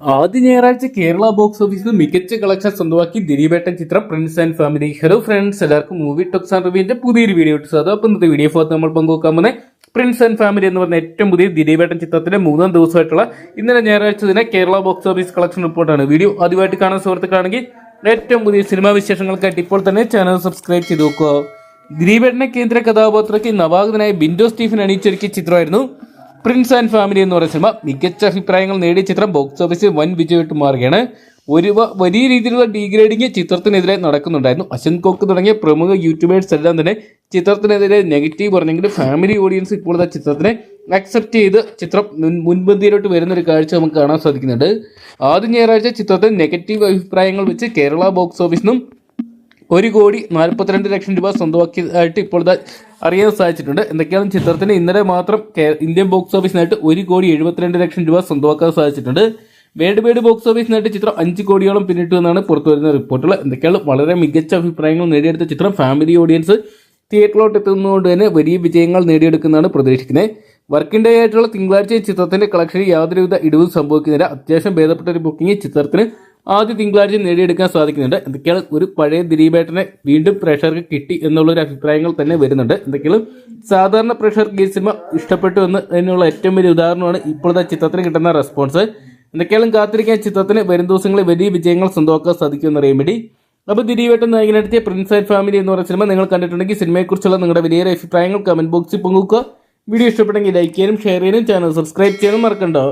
ആദ്യ ഞായറാഴ്ച കേരള ബോക്സ് ഓഫീസിൽ മികച്ച കളക്ഷൻ സ്വന്തമാക്കി ദിലീപേട്ടൻ ചിത്രം prince and family hello friends എല്ലാവർക്കും മൂവി ടോക്സ് ആൻഡ് റിവ്യൂവിന്റെ പുതിയൊരു വീഡിയോ ഇട്ടു സാധാ അപ്പം ഇന്നത്തെ വീഡിയോ ഭാഗത്ത് നമ്മൾ പങ്കുവെക്കാൻ പോകുന്നത് പ്രിൻസ് ആൻഡ് ഫാമിലി എന്ന് പറഞ്ഞ ഏറ്റവും പുതിയ ദിലീപേട്ടൻ ചിത്രത്തിന്റെ മൂന്നാം ദിവസമായിട്ടുള്ള ഇന്നലെ ഞായറാഴ്ച തന്നെ കേരള ബോക്സ് ഓഫീസ് കളക്ഷൻ റിപ്പോർട്ടാണ് വീഡിയോ ആദ്യമായിട്ട് കാണാൻ സുഹൃത്തുക്കളാണെങ്കിൽ ഏറ്റവും പുതിയ സിനിമാ വിശേഷങ്ങൾക്കായിട്ട് ഇപ്പോൾ തന്നെ ചാനൽ സബ്സ്ക്രൈബ് ചെയ്ത് നോക്കുക ദിലീപേട്ടനെ കേന്ദ്ര കഥാപാത്രയ്ക്ക് നവാഗതനായ ബിൻഡോ സ്റ്റീഫൻ അണിയിച്ചൊരുക്കിയ ചിത്രമായിരുന്നു പ്രിൻസ് ആൻഡ് ഫാമിലി എന്ന് പറയുന്ന സിനിമ മികച്ച അഭിപ്രായങ്ങൾ നേടിയ ചിത്രം ബോക്സ് ഓഫീസിൽ വൻ വിജയമായിട്ട് മാറുകയാണ്. ഒരു വലിയ രീതിയിലുള്ള ഡീഗ്രേഡിംഗ് ചിത്രത്തിനെതിരെ നടക്കുന്നുണ്ടായിരുന്നു. അശൻ കോക്ക് തുടങ്ങിയ പ്രമുഖ യൂട്യൂബേഴ്സ് എല്ലാം തന്നെ ചിത്രത്തിനെതിരെ നെഗറ്റീവ് പറഞ്ഞെങ്കിലും ഫാമിലി ഓഡിയൻസ് ഇപ്പോൾ ചിത്രത്തിനെ അക്സെപ്റ്റ് ചെയ്ത് ചിത്രം മുൻ- മുൻപന്തിയിലോട്ട് വരുന്ന ഒരു കാഴ്ച നമുക്ക് കാണാൻ സാധിക്കുന്നുണ്ട്. ആദ്യ ഞായറാഴ്ച ചിത്രത്തിൽ നെഗറ്റീവ് അഭിപ്രായങ്ങൾ വെച്ച് കേരള ബോക്സ് ഓഫീസിനും ഒരു കോടി നാൽപ്പത്തിരണ്ട് ലക്ഷം രൂപ സ്വന്തമാക്കിയതായിട്ട് ഇപ്പോൾ ദാ അറിയാൻ സാധിച്ചിട്ടുണ്ട്. എന്തൊക്കെയാണ് ചിത്രത്തിന് ഇന്നലെ മാത്രം ഇന്ത്യൻ ബോക്സ് ഓഫീസിനായിട്ട് ഒരു കോടി എഴുപത്തിരണ്ട് ലക്ഷം രൂപ സ്വന്തമാക്കാൻ സാധിച്ചിട്ടുണ്ട്. വേഡ് വൈഡ് ബോക്സ് ഓഫീസിനായിട്ട് ചിത്രം അഞ്ച് കോടിയോളം പിന്നിട്ടു എന്നാണ് പുറത്തു വരുന്ന റിപ്പോർട്ടുകൾ. എന്തൊക്കെയാണ് വളരെ മികച്ച അഭിപ്രായങ്ങൾ നേടിയെടുത്ത ചിത്രം. ഫാമിലി ഓഡിയൻസ് തിയേറ്ററിലോട്ട് എത്തുന്നതുകൊണ്ട് തന്നെ വലിയ വിജയങ്ങൾ നേടിയെടുക്കുന്നതാണ് പ്രതീക്ഷിക്കുന്നത്. വർക്കിംഗ് ഡേ ആയിട്ടുള്ള തിങ്കളാഴ്ച ചിത്രത്തിന്റെ കളക്ഷനിൽ യാതൊരുവിധ ഇടിവും സംഭവിക്കുന്നില്ല. അത്യാവശ്യം ഭേദപ്പെട്ട ഒരു ബുക്കിംഗ് ചിത്രത്തിന് ആദ്യ തിങ്കളാഴ്ച നേടിയെടുക്കാൻ സാധിക്കുന്നുണ്ട്. എന്തൊക്കെയാണ് ഒരു പഴയ ദിലീപേട്ടനെ വീണ്ടും പ്രേക്ഷകർക്ക് കിട്ടി എന്നുള്ള ഒരു അഭിപ്രായങ്ങൾ തന്നെ വരുന്നുണ്ട്. എന്തൊക്കെയാണ്? സാധാരണ പ്രേക്ഷകർക്ക് ഈ സിനിമ ഇഷ്ടപ്പെട്ടു എന്ന് അതിനുള്ള ഏറ്റവും വലിയ ഉദാഹരണമാണ് ഇപ്പോഴത്തെ ചിത്രത്തിന് കിട്ടുന്ന റെസ്പോൺസ്. എന്തൊക്കെയാലും കാത്തിരിക്കാൻ ചിത്രത്തിന് വരും ദിവസങ്ങളിൽ വലിയ വിജയങ്ങൾ സ്വന്തമാക്കാൻ സാധിക്കുമെന്ന് അറിയാൻ വേണ്ടി. അപ്പോൾ ദിലീപേട്ടൻ നായകനെടുത്തിയ പ്രിൻസ് ആൻഡ് ഫാമിലി എന്ന് പറയുന്ന സിനിമ നിങ്ങൾ കണ്ടിട്ടുണ്ടെങ്കിൽ സിനിമയെക്കുറിച്ചുള്ള നിങ്ങളുടെ വലിയ അഭിപ്രായങ്ങൾ കമന്റ് ബോക്സിൽ പങ്കുവെക്കുക. വീഡിയോ ഇഷ്ടപ്പെട്ടെങ്കിൽ ലൈക്ക് ചെയ്യാനും ഷെയർ ചെയ്യാനും ചാനൽ സബ്സ്ക്രൈബ് ചെയ്യാനും മറക്കണ്ടോ.